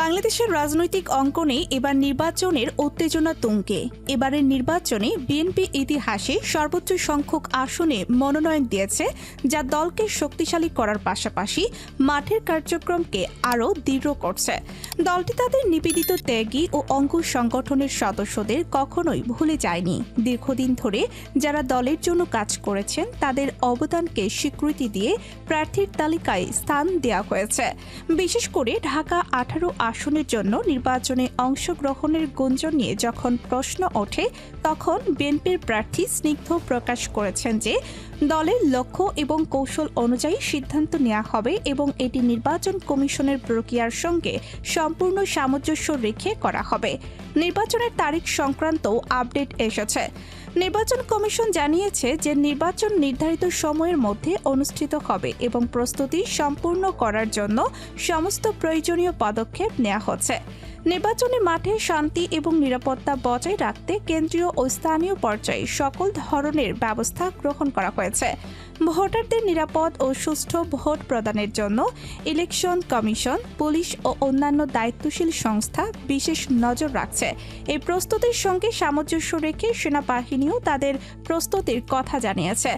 বাংলাদেশের রাজনৈতিক অঙ্কনে এবার নির্বাচনের উত্তেজনা তুঙ্গে। এবারের নির্বাচনে বিএনপি ইতিহাসে সর্বোচ্চ সংখ্যক আসনে মনোনয়ন দিয়েছে, যা দলকে শক্তিশালী করার পাশাপাশি মাঠের কার্যক্রমকে আরও দৃঢ় করছে। দলটি তাদের নিবেদিত ত্যাগী ও অঙ্কুশ সংগঠনের সদস্যদের কখনোই ভুলে যায়নি। দীর্ঘদিন ধরে যারা দলের জন্য কাজ করেছেন, তাদের অবদানকে স্বীকৃতি দিয়ে প্রার্থীর তালিকায় স্থান দেওয়া হয়েছে। বিশেষ করে ঢাকা আঠারো আসনের জন্য নির্বাচনে অংশগ্রহণের গুঞ্জন নিয়ে যখন প্রশ্ন ওঠে, তখন বিএনপির প্রার্থী স্নিগ্ধ প্রকাশ করেছেন যে দলের লক্ষ্য এবং কৌশল অনুযায়ী সিদ্ধান্ত নেওয়া হবে এবং এটি নির্বাচন কমিশনের প্রক্রিয়ার সঙ্গে সম্পূর্ণ সামঞ্জস্য রেখে করা হবে। নির্বাচনের তারিখ সংক্রান্ত আপডেট এসেছে। নির্বাচন কমিশন জানিয়েছে যে নির্বাচন নির্ধারিত সময়ের মধ্যে অনুষ্ঠিত হবে এবং প্রস্তুতি সম্পূর্ণ করার জন্য সমস্ত প্রয়োজনীয় পদক্ষেপ নেওয়া হচ্ছে। নির্বাচনী মাঠে শান্তি এবং নিরাপত্তা বজায় রাখতে কেন্দ্রীয় ও স্থানীয় পর্যায়ে সকল ধরনের ব্যবস্থা গ্রহণ করা হয়েছে। ভোটারদের নিরাপদ ও সুষ্ঠু ভোট প্রদানের জন্য ইলেকশন কমিশন, পুলিশ ও অন্যান্য দায়িত্বশীল সংস্থা বিশেষ নজর রাখছে। এই প্রস্তুতির সঙ্গে সামঞ্জস্য রেখে সেনাবাহিনীও তাদের প্রস্তুতির কথা জানিয়েছে।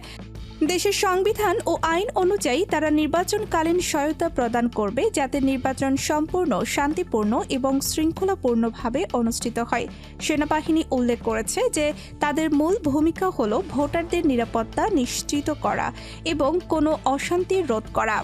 দেশের সংবিধান ও আইন অনুযায়ী তারা নির্বাচনকালীন সহায়তা প্রদান করবে যাতে নির্বাচন সম্পূর্ণ, শান্তিপূর্ণ এবং শৃঙ্খলাপূর্ণভাবে অনুষ্ঠিত হয়। সেনাবাহিনী উল্লেখ করেছে যে তাদের মূল ভূমিকা হল ভোটারদের নিরাপত্তা নিশ্চিত করা এবং কোনো অশান্তি রোধ করা।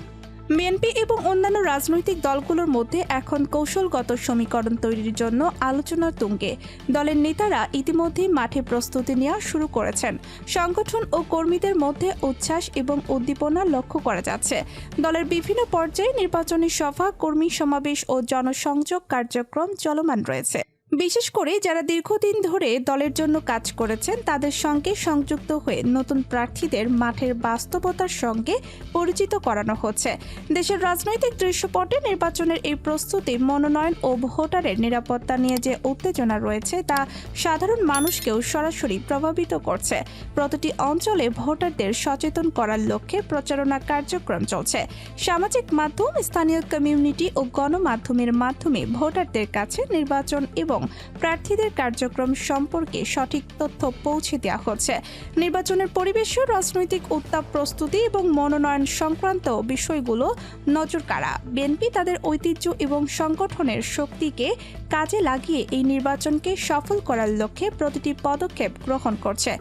বিএনপি এবং অন্যান্য রাজনৈতিক দলগুলোর মধ্যে এখন কৌশলগত সমীকরণ তৈরির জন্য আলোচনার তুঙ্গে। দলের নেতারা ইতিমধ্যে মাঠে প্রস্তুতি নেওয়া শুরু করেছেন। সংগঠন ও কর্মীদের মধ্যে উচ্ছ্বাস এবং উদ্দীপনা লক্ষ্য করা যাচ্ছে। দলের বিভিন্ন পর্যায়ে নির্বাচনী সভা, কর্মী সমাবেশ ও জনসংযোগ কার্যক্রম চলমান রয়েছে। বিশেষ করে যারা দীর্ঘদিন ধরে দলের জন্য কাজ করেছেন, তাদের সঙ্গে সংযুক্ত হয়ে নতুন প্রার্থীদের মাঠের বাস্তবতার সঙ্গে পরিচিত করানো হচ্ছে। দেশের রাজনৈতিক দৃশ্যপটে নির্বাচনের এই প্রস্তুতি মনোনয়ন ও ভোটারের নিরাপত্তা নিয়ে যে উত্তেজনা রয়েছে, তা সাধারণ মানুষকেও সরাসরি প্রভাবিত করছে। প্রতিটি অঞ্চলে ভোটারদের সচেতন করার লক্ষ্যে প্রচারণা কার্যক্রম চলছে। সামাজিক মাধ্যম, স্থানীয় কমিউনিটি ও গণমাধ্যমের মাধ্যমে ভোটারদের কাছে নির্বাচন এবং প্রার্থীদের কার্যক্রম সম্পর্কে সঠিক তথ্য পৌঁছে দেওয়া হচ্ছে। নির্বাচনের পরিবেশে রাজনৈতিক উত্তাপ প্রস্তুতি এবং মনোনয়ন সংক্রান্ত বিষয়গুলো নজর কাড়া। বিএনপি তাদের ঐতিহ্য এবং সংগঠনের শক্তিকে কাজে লাগিয়ে এই নির্বাচনকে সফল করার লক্ষ্যে প্রতিটি পদক্ষেপ গ্রহণ করছে।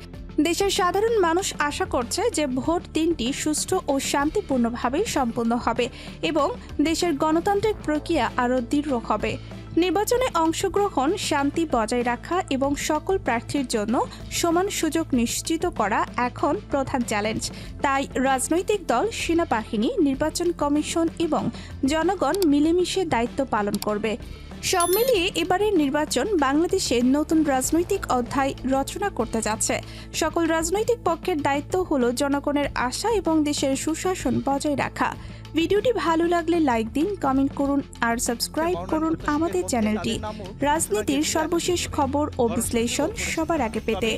দেশের সাধারণ মানুষ আশা করছে যে ভোট দিনটি সুষ্ঠু ও শান্তিপূর্ণভাবে সম্পন্ন হবে এবং দেশের গণতান্ত্রিক প্রক্রিয়া আরও দৃঢ় হবে। নির্বাচনে অংশগ্রহণ শান্তি বজায় রাখা এবং সকল প্রার্থীর জন্য সমান সুযোগ নিশ্চিত করা এখন প্রধান চ্যালেঞ্জ। তাই রাজনৈতিক দল, সেনাবাহিনী, নির্বাচন কমিশন এবং জনগণ মিলেমিশে দায়িত্ব পালন করবে। সব মিলিয়ে এবারের নির্বাচন বাংলাদেশে নতুন রাজনৈতিক অধ্যায় রচনা করতে যাচ্ছে। সকল রাজনৈতিক পক্ষের দায়িত্ব হলো জনগণের আশা এবং দেশের সুশাসন বজায় রাখা। ভিডিওটি ভালো লাগলে লাইক দিন, কমেন্ট করুন আর সাবস্ক্রাইব করুন আমাদের চ্যানেলটি। রাজনীতির সর্বশেষ খবর ও বিশ্লেষণ সবার আগে পেতে।